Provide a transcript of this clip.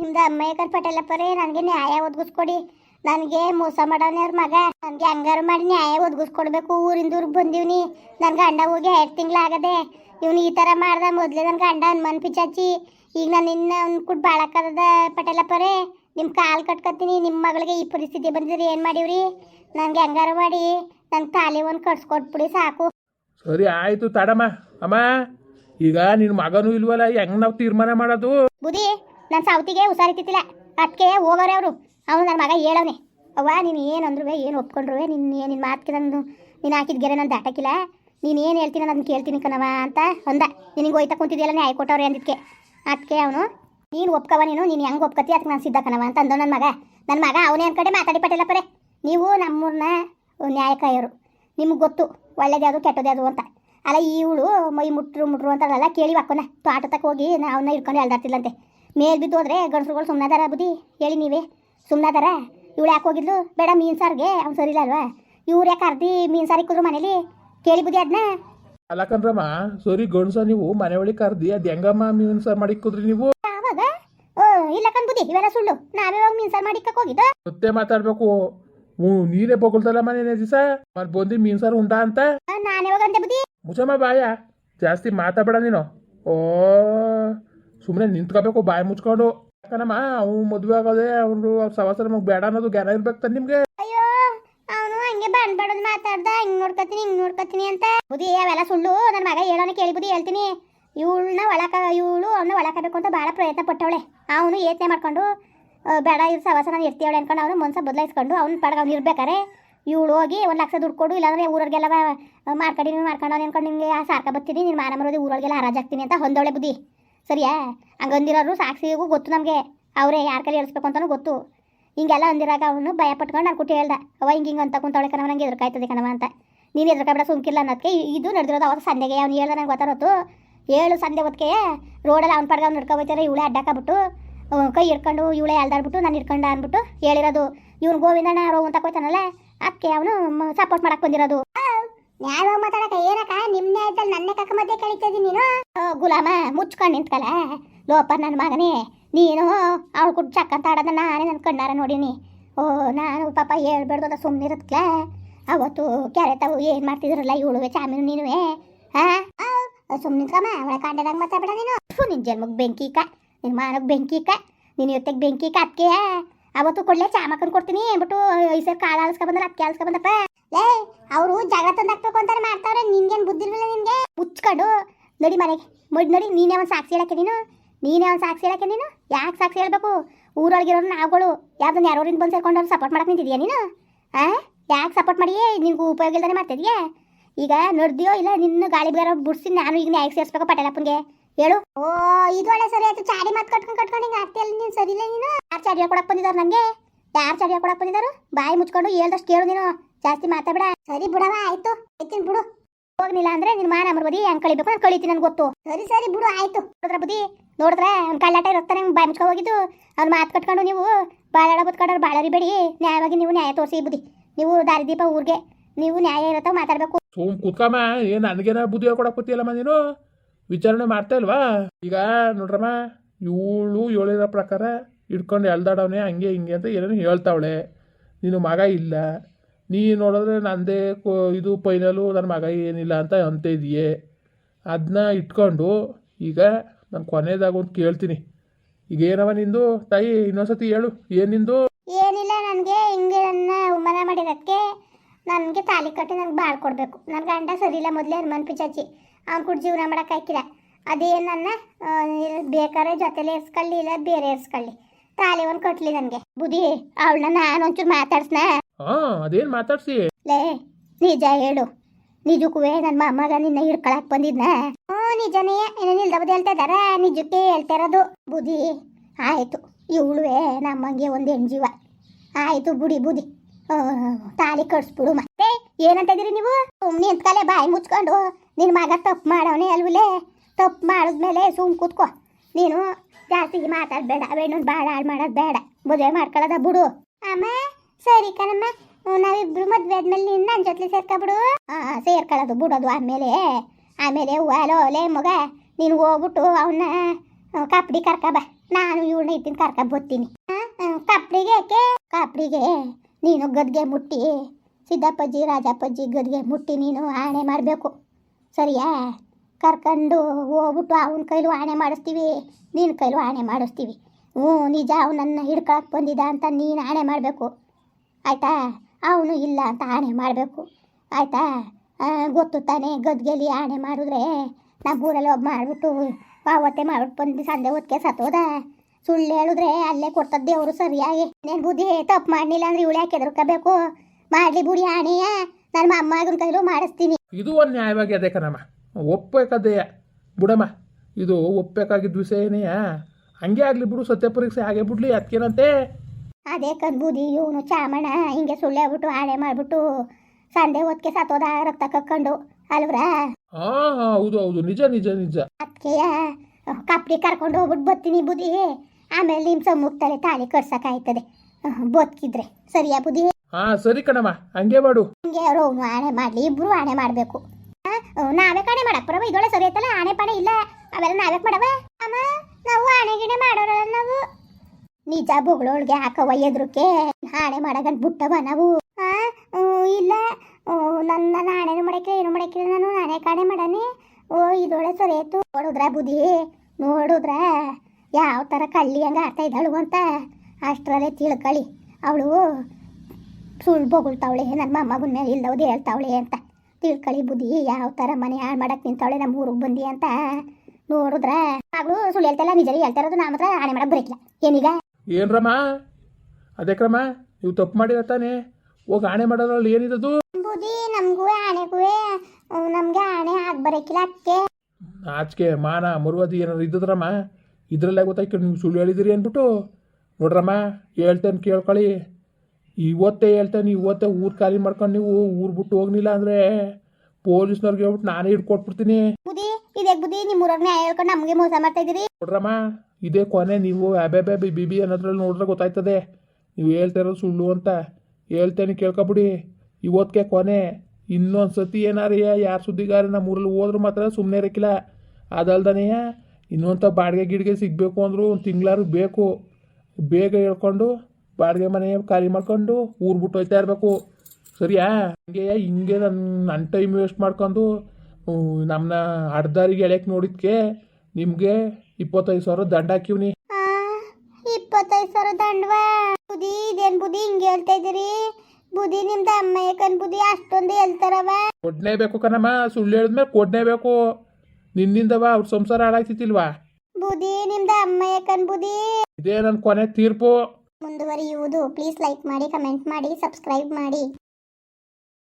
ನಿಮ್ದು ಅಮ್ಮಯ್ಯ ಪಟೇಲಪ್ಪರೇ ನನಗೆ ನ್ಯಾಯ ಒದಗಿಸ್ಕೊಡಿ. ನನಗೆ ಮೋಸ ಮಾಡೋನವ್ರ ಮಗ. ನನಗೆ ಹಂಗಾರು ಮಾಡಿ ನ್ಯಾಯ ಒದಗಿಸ್ಕೊಡ್ಬೇಕು. ಊರಿಂದ ಊರಿಗೆ ಬಂದೀವ್ನಿ. ನನ್ನ ಗಂಡ ಹೋಗಿ ಎರಡು ತಿಂಗಳಾಗದೆ. ಇವನು ಈ ಥರ ಮಾಡ್ದೆ ಮೊದಲೇ ನನ್ನ ಗಂಡ ಹನುಮಾನ್ ಪಿಚಾಚಿ. ಈಗ ನಾನು ಇನ್ನು ಅನ್ಕೊಟ್ಟು ಬಾಳಕ್ಕದ ಪಟೇಲಪ್ಪರೇ ನಿಮ್ಮ ಕಾಲು ಕಟ್ಕೊತೀನಿ ನಿಮ್ಮ ಮಗಳಿಗೆ ಈ ಪರಿಸ್ಥಿತಿ ಬಂದಿದ್ರೆ ಏನು ಮಾಡೀವ್ರಿ? ನನಗೆ ಹಂಗಾರು ಮಾಡಿ ನನ್ನ ತಾಲಿ ಒಂದು ಕಟ್ಸ್ಕೊಟ್ಬಿಡಿ ಸಾಕು. ಸರಿ ಆಯ್ತು ತಡಮ್ಮ ಅಮ್ಮ ಈಗ ನಿನ್ನ ಮಗನೂ ಇಲ್ವಲ್ಲ ಹೆಂಗ್ ನಾವು ತೀರ್ಮಾನ ಮಾಡೋದು? ಬುದಿ ನನ್ನ ಸೌತಿಗೆ ಹುಷಾರಿತಿಲ್ಲ ಅದಕ್ಕೆ ಹೋಗೋರೆ ಅವರು. ಅವನು ನನ್ನ ಮಗ ಹೇಳೋನೆ ಅವ್ವ, ನೀನು ಏನು ಅಂದ್ರು ಏನು ಒಪ್ಕೊಂಡ್ರು ನಿನ್ನ ನಿನ್ನ ಮಾತಿಗೆ ನಾನು ನೀನು ಹಾಕಿದ ಗೆರೆ ನಾನು ದಾಟಕ್ಕಿಲ್ಲ ನೀನು ಏನು ಹೇಳ್ತೀನಿ ನಾನು ಕೇಳ್ತೀನಿ ಕಣವ ಅಂತ ಅಂದ. ನಿನಗೆ ಹೋಯ್ತಾ ಕುಂತಿದ್ಯಲ್ಲ ನೀ ಕೊಟ್ಟವ್ರೆ ಅಂದಿದ್ದಕ್ಕೆ ಅದಕ್ಕೆ ಅವನು, ನೀನು ಒಪ್ಕವ ನೀನು ನೀನು ಹೆಂಗೆ ಒಪ್ಕತಿ ಅದಕ್ಕೆ ನಾನು ಸಿದ್ಧ ಕಣವ ಅಂತ ಅಂದ ನನ್ನ ಮಗ. ನನ್ನ ಮಗ ಅವನೇ ಅನ್ ಕಡೆ ಮಾತಾಡಿ ಪಟ್ಟಿಲ್ಲ ಪರೇ. ನೀವು ನಮ್ಮೂರನ್ನ ನ್ಯಾಯಕಾಯರು. ನಿಮ್ಗೆ ಗೊತ್ತು, ಒಳ್ಳೇದು ಯಾವುದು ಕೆಟ್ಟದ್ದು ಯಾವುದು ಅಂತ. ಅಲ್ಲ ಇವಳು ಮೈ ಮುಟ್ರು ಮುಟ್ರು ಅಂತಾರಲ್ಲ ಕೇಳಿ ಹಾಕೋಣ. ತೋಟ ತಕ್ಕ ಹೋಗಿ ಅವನ್ನ ಹಿಡ್ಕೊಂಡು ಎಳ್ದಾಡ್ತಿಲ್ಲಂತೆ ಮೇಲ್ ಬಿದ್ದು ಹೋದ್ರೆ ಗಂಡಸ್ರುಗಳು ಸುಮ್ಮನಾದಾರ ಬುದ್ಧಿ. ಹೇಳಿ ನೀವೇ. ಸುಮ್ಮನಾದಾರ ಇವಳು ಯಾಕೆ ಹೋಗಿದ್ಲು? ಬೇಡ ಮೀನು ಸಾರ್ಗೆ. ಅವ್ನು ಸರಿ ಇಲ್ಲ ಅಲ್ವಾ ಇವ್ರು ಯಾಕೆ ಅರ್ಧಿ ಮೀನು ಸಾರಿ ಇಕ್ಕಿದ್ರು ಮನೇಲಿ? ಕೇಳಿ ಬುದ್ಧಿ ಅದನ್ನ ಅಲ್ಲ ಕಣ್ರಮ್ಮ ಸರಿ ಗಂಡಸ ನೀವು ಮನೆ ಒಳಗೆ ಕರ್ದಿ ಅದು ಹೆಂಗಮ್ಮ ಮೀನು ಸಾರು ಮಾಡಿಕ್ಕುದ್ರಿ ನೀವು? ಯಾವಾಗ? ಓ ಇಲ್ಲ ಕಣ್ ಬುದ್ಧಿ ಇವೆಲ್ಲ ಸುಳ್ಳು. ನಾವ್ಯಾವಾಗ ಮೀನು ಸಾರು ಮಾಡಿ ಹೋಗಿದ್ದು? ಮತ್ತೆ ಮಾತಾಡ್ಬೇಕು. ಹ್ಞೂ ನೀನೇ ಬೊಗಳ್ತಲ್ಲ ಮನೆ ದಿವಸ? ಮತ್ತೆ ಬಂದಿ ಮೀನು ಸಾರು ಉಂಡ ಅಂತ? ನಾನೇ ಯಾವಾಗ ಅಂದೆ ಬುದ್ಧಿ? ಮುಚ್ಚಮ್ಮ ಬಾಯ ಜಾಸ್ತಿ ಮಾತಾಡಬೇಡ ನೀನು. ಓ ಸುಮ್ಮನೆ ನಿಂತ್ಕೋಬೇಕು, ಬಾಯಿ ಮುಚ್ಕೊಂಡು. ಯಾಕನಮ್ಮ, ಅವ್ನು ಮದುವೆ ಆಗೋದೆ ಅವ್ನು ಸವಾಸ ನಮಗೆ ಬೇಡ ಅನ್ನೋದು ಜ್ಞಾನ ಇರ್ಬೇಕು ತಾನೆ ನಿಮಗೆ. ಅಯ್ಯೋ, ಅವನು ಹಂಗೆ ಬಣ್ಣ ಬಡದ್ ಮಾತಾಡ್ದ, ಹಿಂಗ್ ನೋಡ್ಕತೀನಿ ಹಿಂಗ್ ನೋಡ್ಕತೀನಿ ಅಂತ. ಬುದಿ ಅವೆಲ್ಲ ಸುಳ್ಳು ನನ್ನ ಮಗ ಹೇಳೋನೆ ಕೇಳಿ ಬುದ್ಧಿ ಹೇಳ್ತೀನಿ. ಇವಳನ್ನ ಒಳಕ, ಇವಳು ಅವನ್ನ ಒಳಕಬೇಕು ಅಂತ ಭಾಳ ಪ್ರಯತ್ನ ಪಟ್ಟವಳೆ. ಅವನು ಯೋಚನೆ ಮಾಡ್ಕೊಂಡು ಬೇಡ, ಇವ್ರು ಸವಾಸ ನಾನು ಇರ್ತೀವಳೆ ಅನ್ಕೊಂಡು ಅವನು ಮನ್ಸ ಬದಲಾಯಿಸ್ಕೊಂಡು ಅವ್ನ ಪಡ್ಗ ಅವ್ನು ಇರ್ಬೇಕಾರೆ, ಇವಳು ಹೋಗಿ ಒಂದು ಲಕ್ಷ ದುಡ್ಡು ಕೊಡು, ಇಲ್ಲಾಂದ್ರೆ ಊರವ್ರಿಗೆಲ್ಲ ಮಾರ್ಕಡಿ ಮಾರ್ಕೊಂಡು ಅವ್ನು ಅನ್ಕೊಂಡು ನಿಮಗೆ ಸಾರ್ಕ ಬರ್ತೀನಿ, ನೀನು ಮಾನ ಮರೋದು ಊರೊಳಗೆಲ್ಲ ಹರಾಜಾಗ್ತೀನಿ ಅಂತ ಹೊಂದೋಳೆ ಬುದ್ಧಿ. ಸರಿಯಾ? ಹಂಗಂದಿರೋರು ಸಾಕ್ಷಿಗೂ ಗೊತ್ತು ನಮಗೆ. ಅವರೇ ಯಾರ ಕೈಲಿ ಹೇಳಿಸ್ಬೇಕು ಅಂತಲೂ ಗೊತ್ತು. ಹಿಂಗೆಲ್ಲ ಅಂದಿರಾಗ ಅವನು ಭಯ ಪಟ್ಕೊಂಡು ನಾನು ಕುಟ್ಟಿ ಹೇಳ್ದ ಅವ ಹಿಂಗೆ ಹಿಂಗೆ ಅಂತ ಕುಂತಾಳೆ ಕಣವ ನಂಗೆ ಎದುರ್ಕಾಯ್ತದೆ ಕಣವ ಅಂತ. ನೀನು ಎದುರ್ಕಾಬೇಡ ಸುಮ್ಕಿಲ್ಲ ಅನ್ನೋದಕ್ಕೆ ಇದು ನಡೆದಿರೋದು ಅವತ್ತು ಸಂಧೆಗೆ ಅವ್ನು ಹೇಳ್ದೆ ನಂಗೆ ಗೊತ್ತಾರತ್ತು ಏಳು ಸಂಧೆ ಹೊತ್ತಿಗೆ ರೋಡಲ್ಲಿ ಅವ್ನ ಪಡ್ಗ ಅವ್ನು ನಡ್ಕೊಬೋತಾರೆ ಇವಳೆ ಅಡ್ಡಾಕಬಿಟ್ಟು ಕೈ ಹಿಡ್ಕೊಂಡು ಇವಳೆ ಎಳ್ದಾಡ್ಬಿಟ್ಟು ನಾನು ಹಿಡ್ಕೊಂಡ ಅಂದ್ಬಿಟ್ಟು ಹೇಳಿರೋದು. ಇವ್ನು ಗೋವಿಂದಣ್ಣ ರೋ ಅಂತ ಹೋಯ್ತಾನಲ್ಲ ಅದಕ್ಕೆ ಅವನು ಸಪೋರ್ಟ್ ಮಾಡಕ್ಕೆ ಬಂದಿರೋದು. ಯಾವ ಮಾತಾಡಕ ಏನಕ್ಕ ನಿಮ್ನೆ ಇದ್ದಲ್ಲಿ ನನ್ನ ಕಕ್ಕ ಮಧ್ಯೆ ಕಳಿತಿದ್ದೀನಿ ನೀನು? ಓ, ಗುಲಾಮ ಮುಚ್ಕೊಂಡು ನಿಂತ್ಕಲ ಲೋಪ ನನ್ನ ಮಗನೇ. ನೀನು ಅವಳು ಕುಡ್ ಚಕ್ಕಂತ ಆಡೋದ ನಾನೇ ನನ್ನ ಕಣ್ಣಾರ ನೋಡೀನಿ. ಓ ನಾನು ಪಾಪ ಹೇಳ್ಬೇಡ್ದು ಅದ ಸುಮ್ಮನೆ ಇರತ್ಲ ಅವತ್ತು ಕೆರೆ ತಾವು ಏನು ಮಾಡ್ತಿದ್ರಲ್ಲ ಇವಳುವೆ ಚಾಮೀನು ನೀನುವೆ? ಹಾಂ ಸುಮ್ಮನೆ ನಿಂತ್ಕಮ್ಮ ಅವಳ ಕಾಂಡದಾಗ ಮಾತಾಡ್ಬೇಡ ನೀನು. ಫು ನಿನ್ನ ಜನ್ಮಕ್ಕೆ ಬೆಂಕಿ ಕ ನಿನ್ನ ಮಾನಕ್ಕೆ ಬೆಂಕಿ ಕ ನೀನು ಇವತ್ತಿಗೆ ಬೆಂಕಿ ಕ ಅದಕ್ಕೆ ಅವತ್ತು ಕೊಡ್ಲೆ ಚಾಮಕನ್ ಕೊಡ್ತೀನಿ ಅಂದ್ಬಿಟ್ಟು ಈ ಸರ್ ಕಾಳು ಆಳಿಸ್ಕೊ ಬಂದ್ರೆ ಅದಕ್ಕೆ ಆಳಿಸ್ಕೊ ಬಂದಪ್ಪ. ಲೇ, ಅವರು ಜಗಳ ತಂದಾಕ್ಬೇಕು ಅಂತಾರೆ ಮಾಡ್ತಾವ್ರೆ. ನಿನ್ಗೇನು ಬುದ್ಧಿ ಇರಲಿಲ್ಲ ನಿನ್ಗೆ? ಮುಚ್ಕೊಂಡು. ನಡಿ ಮನೆಗೆ ಮುಡ್ ನೋಡಿ, ನೀನೇ ಒಂದು ಸಾಕ್ಷಿ ಹೇಳಕ್ಕೆ ನೀನು? ನೀನೇ ಒಂದು ಸಾಕ್ಷಿ ಹೇಳಕ್ಕೆ ನೀನು? ಯಾಕೆ ಸಾಕ್ಷಿ ಹೇಳಬೇಕು? ಊರೊಳಗಿರೋರು ನಾವುಗಳು ಯಾವ್ದನ್ನ ಯಾರೋರಿಂದ ಬಂದು ಸೇರ್ಕೊಂಡವ್ರು ಸಪೋರ್ಟ್ ಮಾಡಕ್ಕೆ ನಿಂತಿದ್ಯಾ ನೀನು? ಆ? ಯಾಕೆ ಸಪೋರ್ಟ್ ಮಾಡಿ ನಿನಗೂ ಉಪಯೋಗ ಇಲ್ದಾನೆ ಮಾಡ್ತಿದ್ಯಾ? ಈಗ ನೋಡ್ದಿಯೋ ಇಲ್ಲ, ನಿನ್ನ ಗಾಳಿ ಬೇರೆ ಬಿಡ್ಸಿ ನಾನು ಈಗ ನ್ಯಾಯಕ್ಕೆ ಸೇರಿಸ್ಬೇಕು ಪಟೇಲಪ್ಪನಿಗೆ. ಹೇಳು. ಓ, ಇದು ಒಳ್ಳೆ ಸರಿ ಆಯ್ತು. ಚಾಡಿ ಮಾತು ಕಟ್ಕೊಂಡು ಕಟ್ಕೊಂಡು ಹಿಂಗೆ ಆಗ್ತಿಲ್ಲ ನೀನು ಸರಿ ಇಲ್ಲ ನೀನು? ಯಾರು ಚಾಡಿ ಕೊಡಕ್ಕೆ ಬಂದಿದ್ದಾರೆ ನನಗೆ ಯಾರು ಚಾಡಿ ಕೊಡಕ್ಕೆ ಬಂದಿದ್ದಾರೆ ಬಾಯಿ ಮುಚ್ಕೊಂಡು ಹೇಳ್ದಷ್ಟು ಕೇಳು ನೀನು. ಜಾಸ್ತಿ ಮಾತಾಡ ಸರಿ ಬಿಡವ ಆಯ್ತು. ಆಯ್ತೀನಿ ಬಿಡು. ಹೋಗ್ಲಿಲ್ಲ ಅಂದ್ರೆ ನಿನ್ ಮಾನ ಮರ್ಬದಿ ಹೆಂಗ್ ಕಳಿಬೇಕು ನಾನು ಕಳಿತೀನಿ ನನ್ಗೆ ಗೊತ್ತು ಸರಿ ಸರಿ ಬಿಡು, ಆಯ್ತು. ನೋಡ್ರ ಬುದ್ಧಿ? ನೋಡಿದ್ರೆ ಅವ್ನ ಕಳ್ಳಾಟ ಇರುತ್ತಾನೆ ಬಾಯಿ ಮುಚ್ಕೊಂಡು ಹೋಗಿದ್ದು. ಅವ್ನ ಮಾತು ಕಟ್ಕೊಂಡು ನೀವು ಬಾಳಾಡ ಬತ್ಕೊಂಡ್ರೆ ಬಾಳರಿಬೇಡಿ ನ್ಯಾಯವಾಗಿ ನೀವು ನ್ಯಾಯ ತೋರಿಸಿ ಬುದ್ಧಿ. ನೀವು ದಾರಿದೀಪ ಊರಿಗೆ. ನೀವು ನ್ಯಾಯ ಇರತ್ತ ಮಾತಾಡ್ಬೇಕು. ಸುಮ್ ಕುತ್ಕಮ್ಮ, ಏನ್ ನನಗೇನ ಬುದ್ಧಿ ಹೇಳ್ಕೊಡಕ್ ಕೂತಿಯಲ್ಲಮ್ಮ ನೀನು? ವಿಚಾರಣೆ ಮಾಡ್ತಾ ಇಲ್ವಾ? ಈಗ ನೋಡ್ರಮ್ಮ ಇವಳು ಹೇಳಿರೋ ಪ್ರಕಾರ ಇಟ್ಕೊಂಡು ಎಳ್ದಾಡವನೇ, ಹಂಗೆ ಹಿಂಗೆ ಅಂತ ಏನೇನು ಹೇಳ್ತಾವಳೆ. ನೀನು ಮಗ ಇಲ್ಲ. ನೀ ನೋಡಿದ್ರೆ ನಂದೇ ಕೊ ಇದು ಫೈನಲು ನನ್ನ ಮಗ ಏನಿಲ್ಲ ಅಂತ ಅಂತ ಇದೆಯೇ ಅದನ್ನ ಇಟ್ಕೊಂಡು ಈಗ ನಾನು ಕೊನೆಯದಾಗ ಒಂದು ಕೇಳ್ತೀನಿ. ಈಗ ಏನವ ನಿಂದು? ತಾಯಿ, ಇನ್ನೊಂದ್ಸತಿ ಹೇಳು. ಏನು ನಿಂದು? ಏನಿಲ್ಲ, ನನಗೆ ಹಿಂಗೆ ನನ್ನ ಅವಮಾನ ಮಾಡಿರೋದಕ್ಕೆ ನನಗೆ ತಾಲಿ ಕಟ್ಟಿ ನನಗೆ ಬಾಳ್ ಕೊಡಬೇಕು. ನನ್ನ ಗಂಡ ಸರಿಯಿಲ್ಲ ಮೊದಲೇ ಹನುಮಾನ್ ಪಿಚಾಚಿ. ಅವ್ನು ಕೂಡ ಜೀವನ ಮಾಡಕ್ಕೆ ಹಾಕಿಲ್ಲ. ಅದೇನನ್ನ ಬೇಕಾದ್ರೆ ಜೊತೆಲೆ ಇರ್ಸ್ಕೊಳ್ಳಿ ಇಲ್ಲ ಬೇರೆ ಇರ್ಸ್ಕೊಳ್ಳಿ ತಾಲಿ ಒಂದು ಕಟ್ಲಿ ನನಗೆ. ಬುದ್ಧಿ, ಅವಳನ್ನ ನಾನು ಒಂಚೂರು ಮಾತಾಡ್ಸ್ನ? ಹಾಂ ಮಾತಾಡ್ಸಿ? ಲೇ, ನಿಜ ಹೇಳು. ನಿಜಕ್ಕೂ ನನ್ನ ಮಾಮಗ ನಿನ್ನ ಹಿಡ್ಕೊಳಕ್ ಬಂದಿದ್ನ? ಹ್ಞೂ ನಿಜನೇ. ಇಲ್ದ ಹೇಳ್ತಾ ಇದಾರ ನಿಜಕ್ಕೆ ಹೇಳ್ತಾ ಇರೋದು. ಬುದ್ಧಿ. ಆಯ್ತು. ಇವಳುವೆ ನಮ್ಮಂಗೆ ಒಂದು ಹೆಣ್ಜೀವ ಆಯ್ತು ಬುಡಿ ಬುದಿ ತಾಲಿ ಕಟ್ಸ್ಬಿಡು ಮತ್ತೆ. ಏನಂತ ಇದೀರಿ ನೀವು? ಸುಮ್ಮನೆ ನಿಂತ್ಕಲೆ, ಬಾಯಿ ಮುಚ್ಕೊಂಡು. ನಿನ್ನ ಮಗ ತಪ್ಪು ಮಾಡವನೇ ಅಲ್ವಲೇ? ತಪ್ಪು ಮಾಡಿದ್ಮೇಲೆ ಸುಮ್ ಕೂತ್ಕೋ. ನೀನು ಜಾಸ್ತಿ ಮಾತಾಡಬೇಡ. ಅವೇನು ಭಾಳ ಹಾಳು ಮಾಡೋದು ಬೇಡ. ಮದುವೆ ಮಾಡ್ಕೊಳ್ಳೋದ ಬುಡು. ಅಮ್ಮ ಸರಿ ಕಣಮ್ಮ ನಾವಿಬ್ರು ಮದ್ವೆ ಆದ್ಮೇಲೆ ನೀನು ನನ್ನ ಜೊತೆ ಸೇರ್ಕೊಬಿಡು. ಸೇರ್ಕೊಳ್ಳೋದು, ಬಿಡೋದು ಆಮೇಲೆ ಆಮೇಲೆ ವಾಲೋ ಲೇ, ಮಗ, ನೀನು ಹೋಗ್ಬಿಟ್ಟು ಅವನ್ನ ಕಪ್ಡಿ ಕರ್ಕ ಬಾ. ನಾನು ಇವಳನ್ನ ಇದ್ದೀನಿ ಕರ್ಕ ಬರ್ತೀನಿ. ಕಪ್ಡಿಗೆ ಯಾಕೆ? ಕಪ್ಡಿಗೆ, ನೀನು ಗದ್ಗೆ ಮುಟ್ಟಿ. ಸಿದ್ದಪ್ಪಜ್ಜಿ, ರಾಜಪ್ಪಜ್ಜಿ ಗದ್ಗೆ ಮುಟ್ಟಿ ನೀನು ಆಣೆ ಮಾಡಬೇಕು. ಸರಿಯಾ? ಕರ್ಕೊಂಡು ಹೋಗ್ಬಿಟ್ಟು ಅವನ ಕೈಲೂ ಆಣೆ ಮಾಡಿಸ್ತೀವಿ ನಿನ್ನ ಕೈಲೂ ಆಣೆ ಮಾಡಿಸ್ತೀವಿ. ಹ್ಞೂ ನಿಜ, ಅವನನ್ನು ಹಿಡ್ಕೊಳಕ್ಕೆ ಬಂದಿದ್ದ ಅಂತ ನೀನು ಆಣೆ ಮಾಡಬೇಕು. ಆಯಿತಾ? ಅವನು ಇಲ್ಲ ಅಂತ ಆಣೆ ಮಾಡಬೇಕು. ಆಯಿತಾ? ಗೊತ್ತು ತಾನೇ, ಗದ್ಗೆಲಿ ಆಣೆ ಮಾಡಿದ್ರೆ ನಮ್ಮ ಊರಲ್ಲಿ ಒಬ್ಬ ಮಾಡಿಬಿಟ್ಟು ಪಾವತೆ ಮಾಡ್ಬಿಟ್ಟು ಬಂದು ಸಂದೆ ಹೊತ್ತಿಗೆ ಸತ್ತೋದ. ಸುಳ್ಳು ಹೇಳಿದ್ರೆ ಅಲ್ಲೇ ಕೊಡ್ತದ ದೇವರು ಸರಿಯಾಗಿ. ನೆನ್ ಬುದ್ಧಿ ತಪ್ಪು ಮಾಡಲಿಲ್ಲ ಅಂದ್ರೆ ಇವಳು ಯಾಕೆ ಎದುರ್ಕೋಬೇಕು ಮಾಡಲಿ ಬುಡಿ ಆಣೆಯ ನನ್ನ ಅಮ್ಮಗನ ಕೈಲೂ ಮಾಡಿಸ್ತೀನಿ. ಇದು ಒಂದು ನ್ಯಾಯವಾಗಿ ಅದೇ ಕಣಮ್ಮ. ಒಪ್ಪಬೇಕದೆಯ ಬಿಡಮ್ಮ, ಇದು ಒಪ್ಪಬೇಕಾಗಿದ್ದ ವಿಷಯನೇ ಹಂಗೆ ಆಗಲಿ ಬಿಡು ಸತ್ಯ ಪರೀಕ್ಷೆ ಹಾಗೆ ಬಿಡ್ಲಿ ಅದಕ್ಕೇನಂತೆ ಅದೇ ಕಂದ್ಬೂದಿ ಇವನು ಚಾಮಣ ಹಿಂಗೆ ಸುಳ್ಳೆ ಬಿಟ್ಟು ಆಣೆ ಮಾಡ್ಬಿಟ್ಟು ಸಂದೆ ಹೊತ್ತಿಗೆ ಸತ್ತೋದ ರಕ್ತ ಕಕ್ಕೊಂಡು. ಅಲ್ವ್ರಾ? ಹಾ ಹೌದು ಹೌದು. ನಿಜ ನಿಜ ನಿಜ. ಅದಕ್ಕೆಯ ಕಪ್ಡಿ ಕರ್ಕೊಂಡು ಹೋಗ್ಬಿಟ್ಟು ಬತ್ತೀನಿ ಬುದ್ಧಿ. ಆಮೇಲೆ ನಿಮ್ಮ ಸಮ್ಮುಖದಲ್ಲಿ ತಾಳಿ ಕಟ್ಸೋಕ್ಕಾಯ್ತದೆ. ಬದುಕಿದ್ರೆ. ಸರಿಯಾ ಬುದ್ಧಿ? ಹಾ ಸರಿ ಕಣಮ್ಮ. ಹಂಗೆ ಮಾಡು. ಹಿಂಗೆ ಅವನು ಆಣೆ ಮಾಡಲಿ ಇಬ್ರು ಆಣೆ ಮಾಡಬೇಕು. ನಾವೇ ಕಾಣೆ ಮಾಡಕ್ ಬರವ? ಇದೊಳೆ ಸರಿ ಆಯ್ತಲ್ಲ ಆಣೆ ಪಾಣೆ ಇಲ್ಲ. ಅವೆಲ್ಲ ನಾವೇ ಮಾಡವ? ಅಮ್ಮ ನಾವು ಆಣೆ ಗಿಣೆ ಮಾಡೋರಲ್ಲ ನಾವು. ನಿಜ ಬೊಗಳೊಳಗೆ ಹಾಕವ ಎದ್ರಕ್ಕೆ ನಾಳೆ ಮಾಡಗಂಟ್ ಬಿಟ್ಟವ ನಾವು. ಇಲ್ಲ. ನನ್ನ ಆಣೆನೂ ಮಾಡಕ್ಕೆ ಏನು ಮಾಡಕ್ಕೆ ನಾನು, ನಾನೆ ಕಾಣೆ ಮಾಡನೆ. ಓ ಇದೊಳೆ ಆಯ್ತು. ನೋಡುದ್ರ ಬುದ್ಧಿ? ನೋಡುದ್ರ? ಯಾವ ಥರ ಕಳ್ಳಿ ಹಂಗೆ ಆಡ್ತಾ ಇದ್ದಾಳು ಅಂತ? ಅಷ್ಟರಲ್ಲೇ ತಿಳ್ಕಳಿ. ಅವಳು ಸುಳ್ಳು ಬೊಗಳ್ತಾವಳೆ ನನ್ನ ಮೊಮ್ಮಗನ ಮೇಲೆ ಇಲ್ಲವ್ದು ಹೇಳ್ತಾವಳೆ ಅಂತ. ತಿಳ್ಕಳಿ ಬುದ್ಧಿ, ಯಾವ ಥರ ಮನೆ ಹಾಳು ಮಾಡಕ್ಕೆ ನಿಂತಾವಳೆ ನಮ್ಮ ಊರಿಗೆ ಬಂದಿ ಅಂತ. ನೋಡಿದ್ರ? ಮಗಳು ಸುಳ್ಳು ಹೇಳ್ತಾಯಿಲ್ಲ ನಿಜ ಹೇಳ್ತಾ ಇರೋದು ನಮ್ಮ ಹತ್ರ ಆಣೆ ಮಾಡಕ್ಕೆ ಬರಕಿಲ್ಲ. ಏನೀಗ? ಏನ್ರಮ್ಮ ಅದೇ ಕ್ರಮ ನೀವು ತಪ್ಪು ಮಾಡಿರ ತಾನೇ? ಹೋಗಿ ಆಣೆ ಮಾಡೋದ್ರಲ್ಲಿ ಏನಿದದು? ಬುದಿ ನಮಗೂ ಆಣೆಗೂ ನಮಗೆ ಆಣೆ ಅದಕ್ಕೆ ಮಾನ ಮರುವಾದಿ ಏನಾದ್ರು ಇದ್ದದ್ರಮ್ಮ ಇದ್ರಲ್ಲೇ ಗೊತ್ತಾಯ್ತು ನೀವು ಸುಳ್ಳು ಹೇಳಿದಿರಿ ಅಂದ್ಬಿಟ್ಟು. ನೋಡ್ರಮ್ಮ ಹೇಳ್ತೇನೆ ಕೇಳ್ಕೊಳ್ಳಿ ಇವತ್ತೇ ಹೇಳ್ತೇನೆ ಇವತ್ತೇ ಊರು ಖಾಲಿ ಮಾಡ್ಕೊಂಡು ನೀವು ಊರು ಬಿಟ್ಟು ಹೋಗ್ಲಿಲ್ಲ ಅಂದರೆ ಪೊಲೀಸ್ನವ್ರಿಗೆ ಹೇಳ್ಬಿಟ್ಟು ನಾನೇ ಹಿಡ್ಕೊಟ್ಬಿಡ್ತೀನಿ. ಬುದಿ ಇದೇ ಬುದ್ಧಿ ನಿಮ್ಮ ಊರಾಗ ನ್ಯಾಯ ಹೇಳ್ಕೊಂಡು ನಮಗೆ ಮೋಸ ಮಾಡ್ತಾ ಇದ್ದೀರಿ. ನೋಡ್ರಮ್ಮ ಇದೇ ಕೊನೆ ನೀವು ಅಬೆಬೆ ಬಿ ಬಿ ಬಿ ಅನ್ನೋದ್ರಲ್ಲಿ ನೋಡಿದ್ರೆ ಗೊತ್ತಾಯ್ತದೆ. ನೀವು ಹೇಳ್ತಾ ಇರೋದು ಸುಳ್ಳು ಅಂತ. ಹೇಳ್ತೇನೆ ಕೇಳ್ಕೊಬಿಡಿ. ಇವತ್ತಿಗೆ ಕೊನೆ. ಇನ್ನೊಂದು ಸತಿ ಏನಾರಿಯ ಯಾರು ಸುದ್ದಿಗಾರ ನಮ್ಮ ಊರಲ್ಲಿ ಹೋದ್ರು ಮಾತ್ರ ಸುಮ್ಮನೆ ಇರಕ್ಕಿಲ್ಲ ಅದಲ್ದನೇ ಇನ್ನೊಂಥ ಬಾಡಿಗೆ ಗಿಡಿಗೆ ಸಿಗಬೇಕು ಅಂದರೂ ಒಂದು ತಿಂಗಳಾರು ಬೇಕು. ಬೇಗ ಹೇಳ್ಕೊಂಡು ಬಾಡಿಗೆ ಮನೆ ಖಾಲಿ ಮಾಡ್ಕೊಂಡು ಊರು ಬಿಟ್ಟು ಹೋಯ್ತಾ ಇರಬೇಕು. ಸರಿಯಾ? ಹಂಗೆ ಹಿಂಗೆ ನನ್ನ ನನ್ನ ಟೈಮ್ ವೇಸ್ಟ್ ಮಾಡ್ಕೊಂಡು ನಮ್ಮನ್ನ ಅಡ್ದಾರಿಗೆ ಎಳೆಯಕ್ಕೆ ನೋಡಿದ್ಕೆ ನಿಮಗೆ ಇಪ್ಪತ್ತೈದು ಸಾವಿರ ದಂಡ ಹಾಕಿವ್ನಿ. ಆ, ಇಪ್ಪತ್ತೈದು ಸಾವಿರ ದಂಡವಾ? ಬುದ್ಧಿ ಇದೇನ್ ಬುದ್ಧಿ ಹಿಂಗೆ ಹೇಳ್ತಾ ಇದ್ದೀರಿ? ಬುದ್ಧಿ ನಿಮ್ದು ಅಮ್ಮ ಯಾಕನ್ ಬುದ್ಧಿ ಅಷ್ಟೊಂದು ಹೇಳ್ತಾರವ? ಕೊಡ್ನೇಬೇಕು ಕಣಮ್ಮ ಸುಳ್ಳು ಹೇಳಿದ್ಮೇಲೆ ಕೊಡ್ನೇಬೇಕು ನಿನ್ನಿಂದವ ಅವ್ರ ಸಂಸಾರ ಹಾಳಾಗ್ತಿತ್ತಿಲ್ವಾ ಬುದ್ಧಿ ನಿಮ್ದು ಅಮ್ಮ ಯಾಕನ್ ಬುದ್ಧಿ? ಇದೇ ನನ್ನ ಕೊನೆ ತೀರ್ಪು. ಮುಂದುವರಿಯುವುದು. ಪ್ಲೀಸ್ ಲೈಕ್ ಮಾಡಿ ಕಮೆಂಟ್ ಮಾಡಿ ಸಬ್ಸ್ಕ್ರೈಬ್ ಮಾಡಿ.